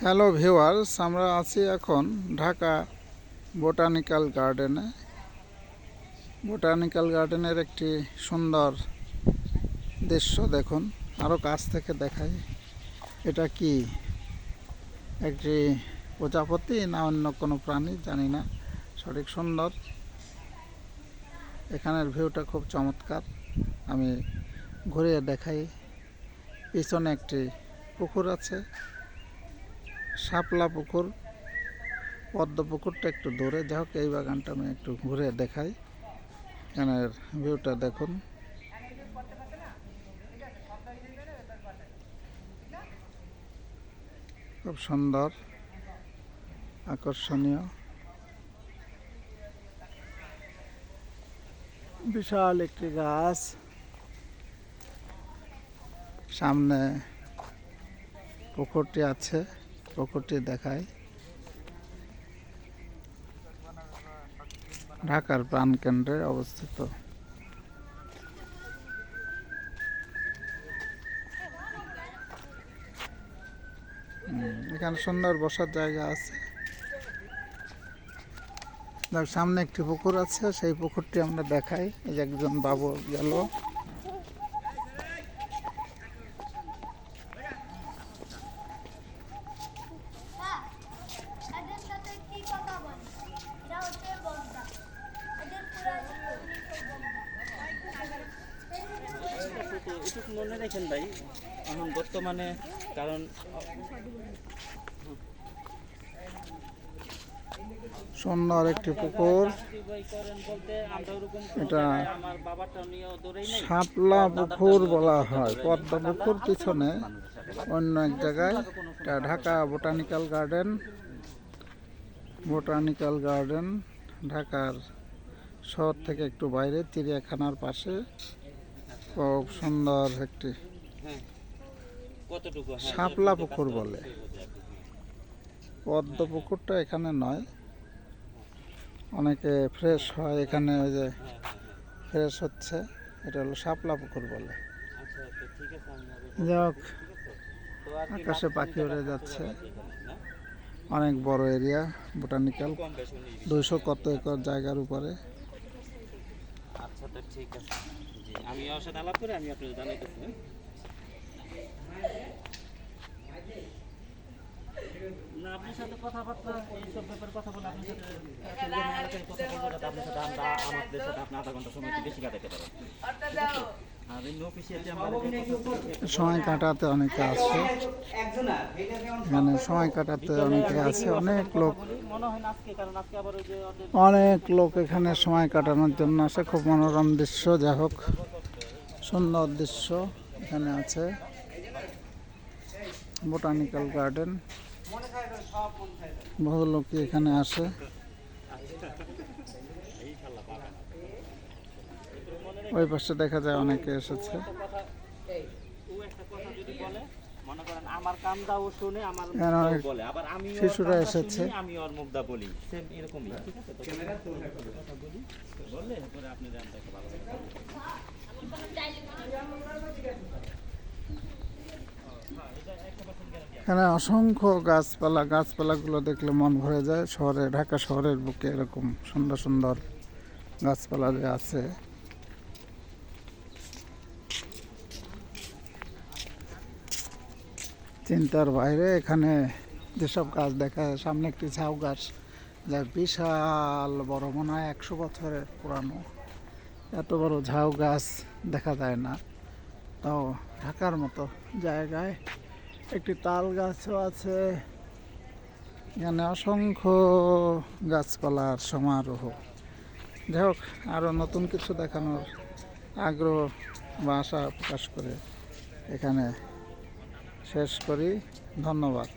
Hello viewers আমরা আছি এখন ঢাকা বোটানিক্যাল গার্ডেনে বোটানিক্যাল গার্ডেনের একটি সুন্দর দৃশ্য দেখুন। আরও কাছ থেকে দেখাই। এটা কি? একটি প্রজাপতি না অন্য কোনো প্রাণী? জানি না। সঠিক সুন্দর। এখানের ভিউটা খুব চমৎকার। আমি ঘুরিয়ে দেখাই। পিছনে একটি পুকুর আছে। শাপলা পুকুর, পদ্ম পুকুরটা একটু দূরে। যাই হোক, এই বাগানটা আমি একটু ঘুরে দেখাই। এখানের ভিউটা দেখুন। খুব সুন্দর, আকর্ষণীয়। বিশাল একটি গাছ। সামনে পুকুরটি আছে। পুকুরটি দেখায়। ঢাকার প্রাণকেন্দ্রে অবস্থিত। এখানে সুন্দর বসার জায়গা আছে। সামনে একটি পুকুর আছে, সেই পুকুরটি আমরা দেখাই। একজন বাবু গেল এদের সাথে কি কথা বলে এটা হচ্ছে বগদা এদের পুরো এটুকু এটুকু মনে রাখেন ভাই। এখন বর্তমানে কারণ সুন্দর একটি পুকুর। বই করেন বলতে আমরা ওরকম এটা শাপলা পুকুর বলা হয়। পদ্মা পুকুর পিছনে অন্য এক জায়গায়। এটা Dhaka botanical garden. Botanical garden ঢাকার শহর থেকে একটু বাইরে চিড়িয়াখানার পাশে। খুব সুন্দর একটি হ্যাঁ। হ্যাঁ, শাপলা পুকুর বলে। পদ্ম পুকুরটা এখানে নয়। অনেকে ফ্রেশ হয় এখানে ওই যে ফ্রেশ হচ্ছে। এটা হলো শাপলা পুকুর বলে। আচ্ছা তো ঠিক আছে আমি হবে। যাই হোক তো আর কি আকাশে পাখি উড়ে যাচ্ছে। অনেক বড় এরিয়া বোটানিক্যাল দুইশো কত একর জায়গার উপরে। আচ্ছা তো ঠিক আছে। জি আমি ওর সাথে আলাপ করে আমি আপনাকে জানাইতেছি হ্যাঁ? না আপনার সাথে কথাবার্তা এইসব ব্যাপারে কথা বলে আপনার সাথে সুন্দর কথা বলব যাতে আপনার সাথে আমরা আমাদের সাথে আপনি আধা ঘণ্টা সময় একটু বেশি কাটাতে পারেন। সময় কাটাতে অনেকে আসে এখানে সময় কাটাতে অনেকে আছে। অনেক লোক মনে অনেক লোক এখানে সময় কাটানোর জন্য আসে। খুব মনোরম দৃশ্য যা হোক। সুন্দর দৃশ্য এখানে আছে। Botanical garden. বহু লোকই এখানে আসে। ওই পাশে দেখা যায় অনেকে এসেছে। শিশুরা এসেছে। এখানে অসংখ্য গাছপালা, গাছপালাগুলো দেখলে মন ভরে যায়। শহরে, ঢাকা শহরের বুকে এরকম সুন্দর সুন্দর গাছপালা যে আছে। চিন্তার বাইরে এখানে যেসব গাছ দেখা যায়, সামনে একটি ঝাউ গাছ যা বিশাল বড় মনে হয় একশো বছরের পুরানো। এত বড় ঝাউ গাছ দেখা যায় না। তাও ঢাকার মতো জায়গায় একটি তাল গাছও আছে। এখানে অসংখ্য গাছপালার সমারোহ। যাই হোক আরও নতুন কিছু দেখানোর আগ্রহ বা আশা প্রকাশ করে এখানে শেষ করি। ধন্যবাদ।